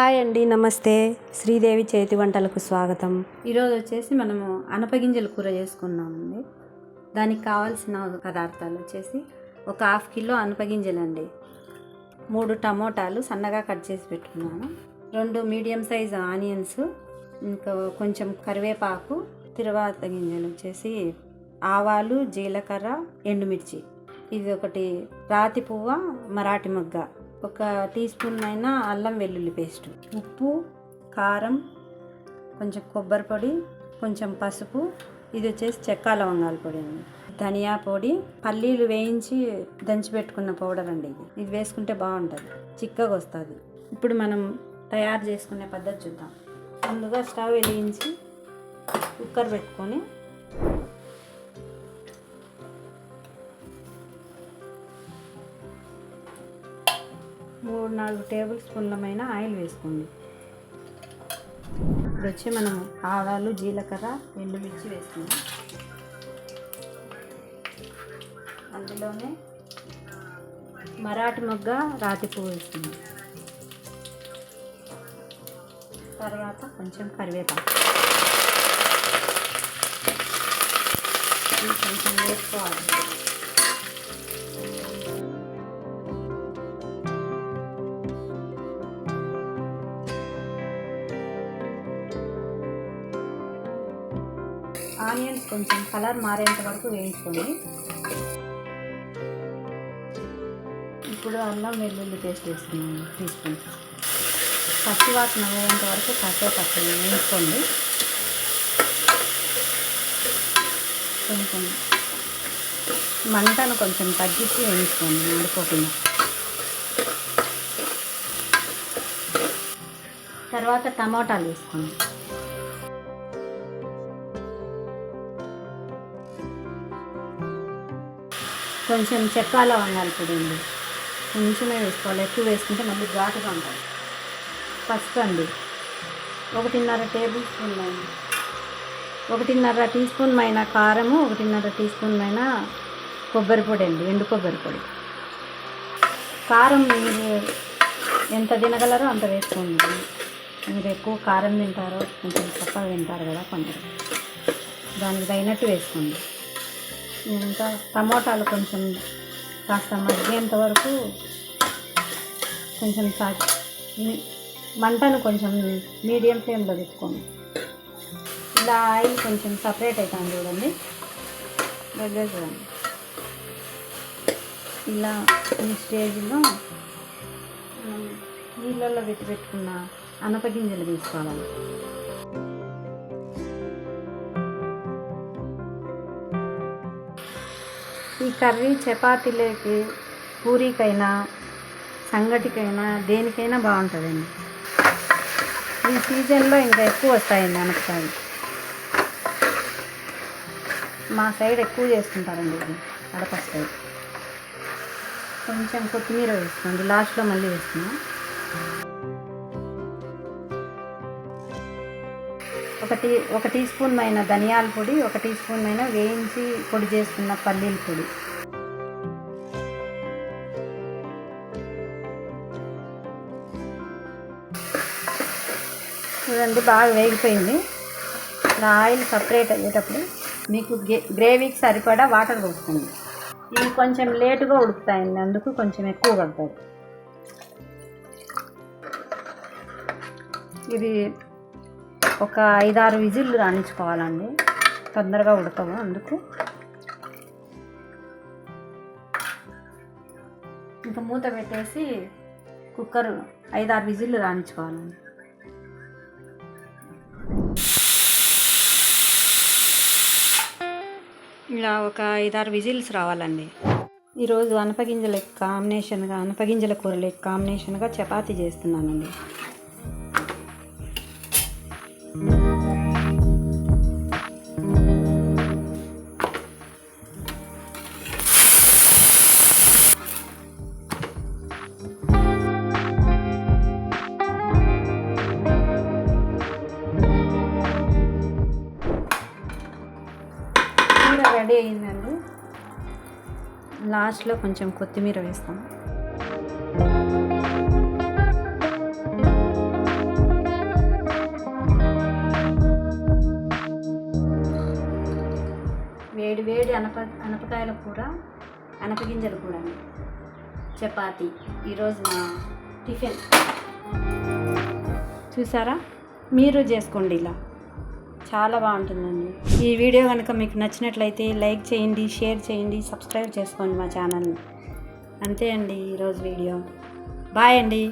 Hi అండి నమస్తే. శ్రీదేవి చేతి వంటలకు స్వాగతం. ఈరోజు వచ్చేసి మనము అనపగింజల కూర చేసుకున్నామండి. దానికి కావాల్సిన పదార్థాలు వచ్చేసి ఒక హాఫ్ కిలో అనపగింజలు అండి మూడు టమోటాలు సన్నగా కట్ చేసి పెట్టుకున్నాను. రెండు మీడియం సైజ్ ఆనియన్స్ ఇంకా కొంచెం కరివేపాకు తిరువాత గింజలు వచ్చేసి ఆవాలు జీలకర్ర ఎండుమిర్చి. ఇది ఒకటి రాతి పువ్వ మరాఠీ మొగ్గ. ఒక టీ స్పూన్ అయినా అల్లం వెల్లుల్లి పేస్ట్ ఉప్పు కారం కొంచెం కొబ్బరి పొడి కొంచెం పసుపు. ఇది వచ్చేసి చెక్క లవంగాల పొడి అండి. ధనియా పొడి పల్లీలు వేయించి దంచి పెట్టుకున్న పౌడర్ అండి ఇది. ఇది వేసుకుంటే బాగుంటుంది. చిక్కగా వస్తుంది. ఇప్పుడు మనం తయారు చేసుకునే పద్ధతి చూద్దాం. ముందుగా స్టవ్ వెలిగించి కుక్కర్ పెట్టుకొని మూడు నాలుగు టేబుల్ స్పూన్లమైన ఆయిల్ వేసుకోండి. ఇప్పుడు వచ్చి మనం ఆవాలు జీలకర్ర ఎండుమిర్చి వేసుకుందాం. అందులోనే మరాఠీ మొగ్గ రాతి పువ్వు వేసుకుందాం. తర్వాత కొంచెం కరివేపాకు. కొంచెం వేసుకోవాలి. ఆనియన్స్ కొంచెం కలర్ మారేంత వరకు వేయించుకోండి ఇప్పుడు అల్లం వెల్లుల్లి పేస్ట్ వేసుకున్నాను తీసుకుని పచ్చి వాసన పోయేంత వరకు కాసేపు వేయించుకోండి. కొంచెం మంటను కొంచెం తగ్గించి వేయించుకోండి మాడిపోకుండా. తర్వాత టమాటాలు వేసుకోండి. కొంచెం చెక్క లవంగాలు పొడి అండి కొంచెమే వేసుకోవాలి. ఎక్కువ వేసుకుంటే మళ్ళీ ఘాటుగా ఉంటుంది. పసుపు అండి. ఒకటిన్నర టేబుల్ స్పూన్ ఒకటిన్నర టీ స్పూన్ అయిన కారము ఒకటిన్నర టీ స్పూన్ అయిన కొబ్బరి పొడి అండి. ఎండు కొబ్బరి పొడి. కారం మీరు ఎంత తినగలరో అంత వేసుకోండి. మీరు ఎక్కువ కారం తింటారో కొంచెం చక్కగా తింటారు కదా కొందరు. దానికి తగినట్టు వేసుకోండి. ఇంకా టమోటాలు కొంచెం కాస్త మగ్గేంత వరకు కొంచెం సా మీ- మంటను కొంచెం మీడియం ఫ్లేమ్లో పెట్టుకోండి. ఇలా ఆయిల్ కొంచెం సపరేట్ అవుతాను చూడండి. దగ్గర చూడండి. ఇలా ఈ స్టేజ్లో నీళ్ళల్లో పెట్టి పెట్టుకున్న అనపగింజలు తీసుకోవాలి. ఈ కర్రీ చపాతీలోకి పూరీకైనా సంగటికైనా దేనికైనా బాగుంటుందండి. ఈ సీజన్లో ఇంకా ఎక్కువ వస్తాయండి అనపకాయలు. మా సైడ్ ఎక్కువ చేసుకుంటారండి ఇది అడప సైడ్ కొంచెం కొత్తిమీర వేసుకోండి లాస్ట్లో మళ్ళీ వేసుకున్నాం ఒకటి ఒక టీ స్పూన్ అయిన ధనియాల పొడి ఒక టీ స్పూన్ అయిన వేయించి పొడి చేసుకున్న పల్లీల పొడి. చూడండి బాగా వేగిపోయింది. ఇలా ఆయిల్ సపరేట్ అయ్యేటప్పుడు మీకు గే- గ్రేవీకి సరిపడా వాటర్ పోసుకోండి. ఇవి కొంచెం లేటుగా ఉడుకుతాయండి అందుకు కొంచెం ఎక్కువ పడుతుంది ఇది ఒక ఐదారు విజిల్లు రాణించుకోవాలండి. తొందరగా ఉడకవు అందుకు. ఇంకా మూత పెట్టేసి కుక్కర్ ఐదారు విజిల్లు రాణించుకోవాలండి. ఇలా ఒక ఐదారు విజిల్స్ రావాలండి. ఈరోజు అనపగింజల కాంబినేషన్గా అనపగింజల కూరలు కాంబినేషన్గా చపాతీ చేస్తున్నానండి. లాస్ట్లో కొంచెం కొత్తిమీర వేస్తాం. వేడి వేడి అనప అనపకాయల కూర అనపగింజల కూర చపాతి. ఈరోజు మా టిఫిన్. చూసారా? మీరు చేసుకోండి ఇలా. చాలా బాగుంటుందండి. ఈ వీడియో కనుక మీకు నచ్చినట్లయితే లైక్ చేయండి షేర్ చేయండి సబ్స్క్రైబ్ చేసుకోండి మా ఛానల్ని. అంతే అండి ఈరోజు వీడియో. బాయ్ అండి.